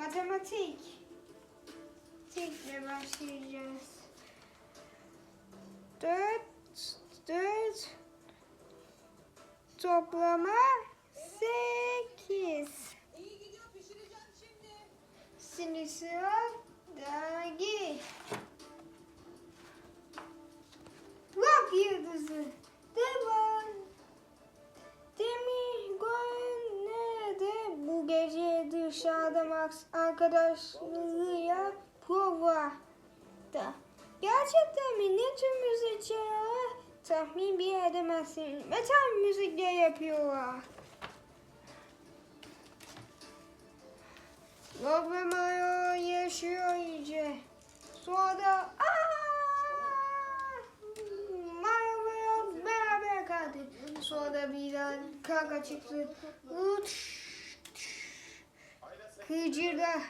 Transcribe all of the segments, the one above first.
Matematik. Tekle başlayacağız. Dört, dört toplama sekiz. Şimdi sıra dergi. Rock yıldızı. Devam. Demir Gwen nerede? Bu gece dışarıda Max arkadaşlarıyla prova da. Gerçekten mi? Ne tür müzik çalıyorlar? Tahmin bir edemezsin. Metal müzikler yapıyorlar. Mario yaşıyor iyice. Sonra da Aa! Mario ve Rock beraber kaldı. Sonra birden kavga çıktı. Uç. Hıcırda.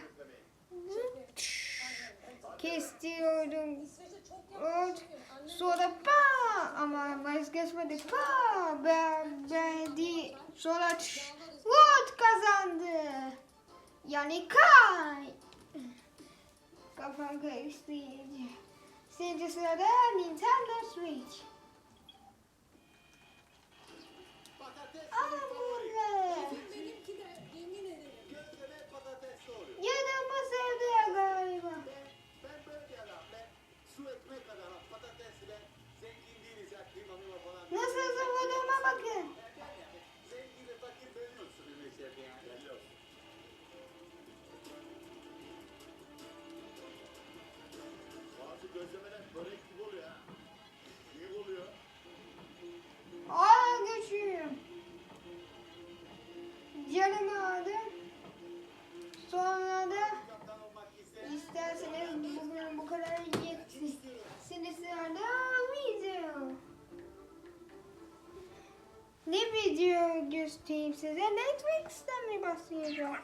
Kestiyordum. Ot. Sonra pa ama vazgeçmedi pa ben ben di sonra Wood kazandı. Yani kay. Kafam karıştı. Şimdi sırada Nintendo Switch. Gözlemeler börek gibi oluyor ha. Büyük oluyor. Aa geçiyorum. Canımı göstereyim size? Netflix'ten mi başlayacağım?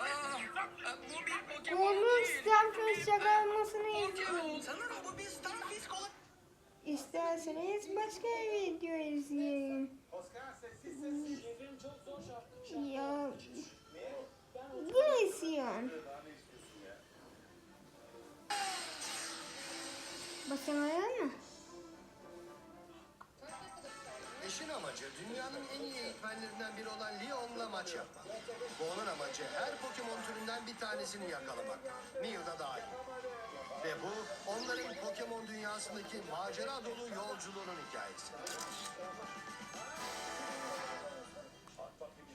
Bir Onun değil. Stanford çıkarmasını izleyin. Bir Starfish. İsterseniz başka video izleyin. Ya istiyorsun ya? Basamadın mı? İşin amacı dünyanın en iyi eğitmenlerinden biri olan Leon'la maç yapmak. Bu onun amacı her Pokemon türünden bir tanesini yakalamak. Mew da dahil. Ve bu onların Pokemon dünyasındaki macera dolu yolculuğunun hikayesi. Bak bakayım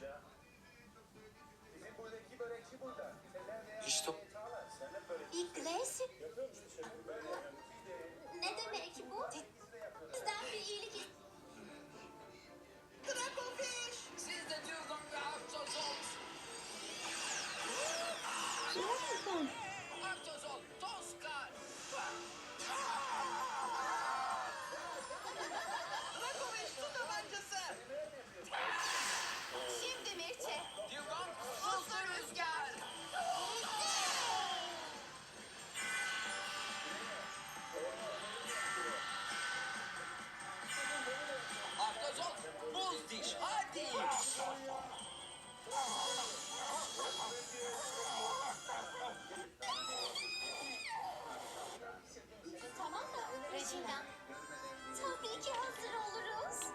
Zaten.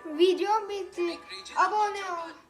Tabii ki hazır oluruz. Video bitti. Abone ol.